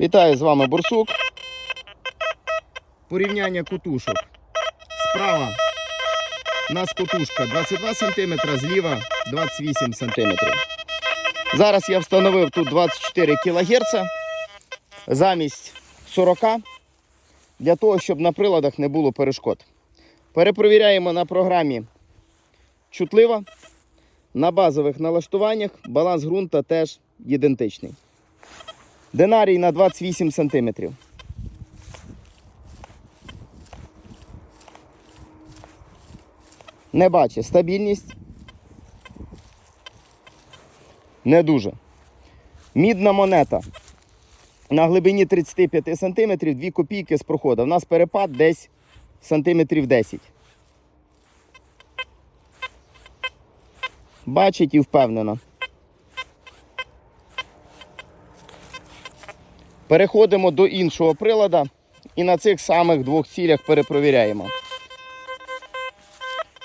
Вітаю з вами Бурсук. Порівняння кутушок. Справа у нас кутушка 22 см, зліва 28 см. Зараз я встановив тут 24 кГц замість 40 для того, щоб на приладах не було перешкод. Перепровіряємо на програмі чутлива. На базових налаштуваннях баланс ґрунта теж ідентичний. Динарій на 28 см. Не бачить стабільність. Не дуже. Мідна монета. На глибині 35 см 2 копійки з проходу. У нас перепад десь сантиметрів 10. Бачить і впевнена. Переходимо до іншого прилада і на цих самих двох цілях перепровіряємо.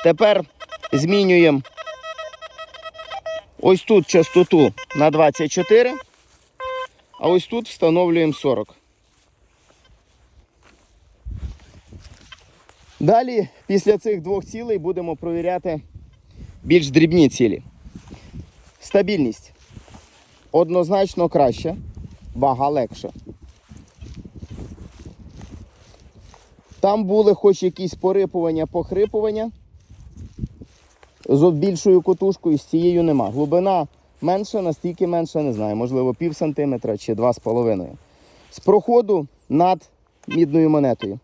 Тепер змінюємо ось тут частоту на 24, а ось тут встановлюємо 40. Далі, після цих двох цілей, будемо провіряти більш дрібні цілі. Стабільність однозначно краща, вага легша. Там були хоч якісь порипування, похрипування. З більшою котушкою, з цією нема. Глибина менша, настільки менша, не знаю, можливо, пів сантиметра чи два з половиною. З проходу над мідною монетою.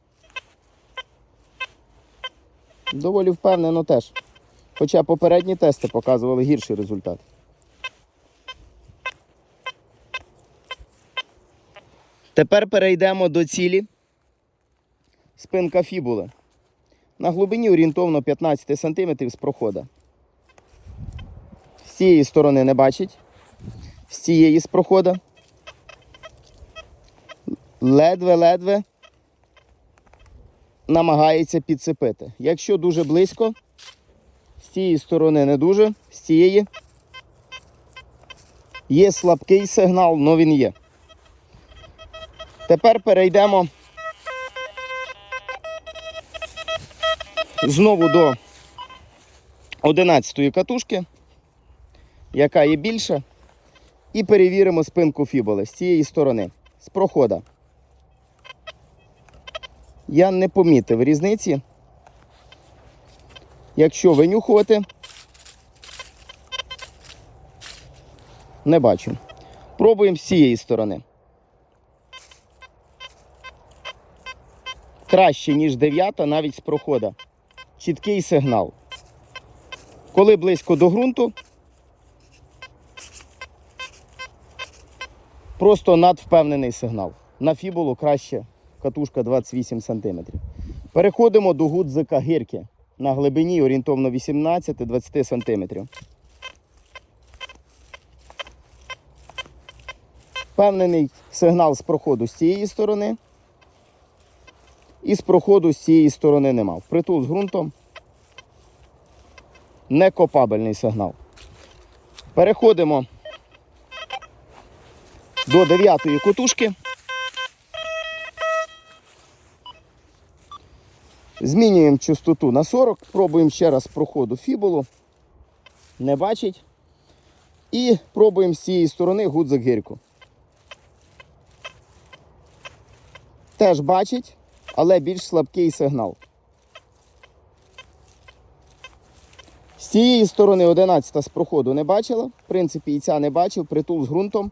Доволі впевнено теж. Хоча попередні тести показували гірший результат. Тепер перейдемо до цілі. Спинка фібули. На глибині орієнтовно 15 см з прохода. З цієї сторони не бачить. З цієї з прохода. Ледве-ледве намагається підцепити. Якщо дуже близько, з цієї сторони не дуже, з цієї є слабкий сигнал, але він є. Тепер перейдемо знову до 11-ї катушки, яка є більша, і перевіримо спинку фіболи з цієї сторони, з прохода. Я не помітив різниці. Якщо винюхувати, не бачу. Пробуємо з цієї сторони. Краще, ніж дев'ята, навіть з прохода. Чіткий сигнал. Коли близько до ґрунту, просто надвпевнений сигнал. На фібулу краще катушка 28 см. Переходимо до гудзика гірки на глибині орієнтовно 18-20 см. Впевнений сигнал з проходу з цієї сторони. І з проходу з цієї сторони нема. Впритул з ґрунтом некопабельний сигнал. Переходимо до дев'ятої котушки. Змінюємо частоту на 40, пробуємо ще раз проходу фібулу. Не бачить. І пробуємо з цієї сторони гудзик гірку. Теж бачить, але більш слабкий сигнал. З цієї сторони 11 з проходу не бачила. В принципі, і ця не бачив, притул з ґрунтом.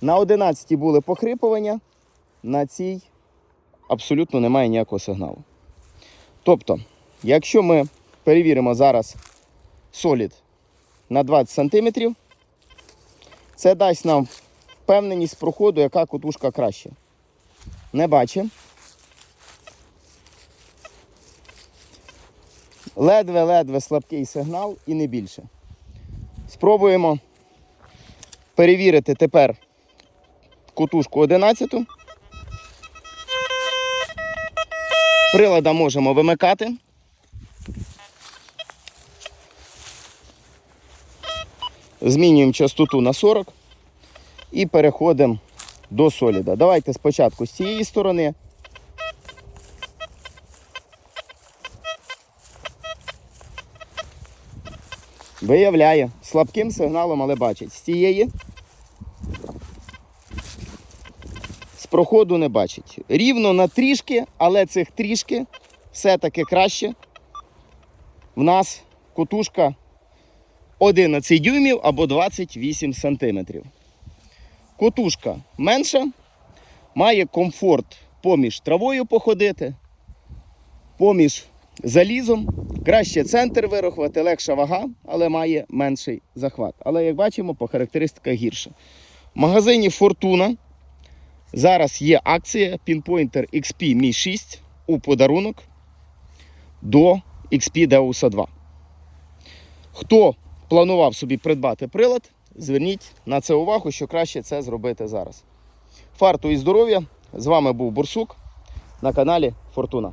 На 11 були похрипування, на цій абсолютно немає ніякого сигналу. Тобто, якщо ми перевіримо зараз солід на 20 см, це дасть нам впевненість проходу, яка котушка краще. Не бачимо. Ледве-ледве слабкий сигнал і не більше. Спробуємо перевірити тепер кутушку 11. Прилада можемо вимикати. Змінюємо частоту на 40. І переходимо до соліда. Давайте спочатку з цієї сторони. Виявляє слабким сигналом, але бачить. З цієї з проходу не бачить. Рівно на трішки, але цих трішки все-таки краще. В нас котушка 11 дюймів або 28 сантиметрів. Котушка менша, має комфорт поміж травою походити, поміж залізом. Краще центр вирахувати, легша вага, але має менший захват. Але, як бачимо, по характеристиках гірше. В магазині Фортуна зараз є акція Pinpointer XP Mi 6 у подарунок до XP Deus 2. Хто планував собі придбати прилад, зверніть на це увагу, що краще це зробити зараз. Фарту і здоров'я! З вами був Бурсук на каналі Фортуна.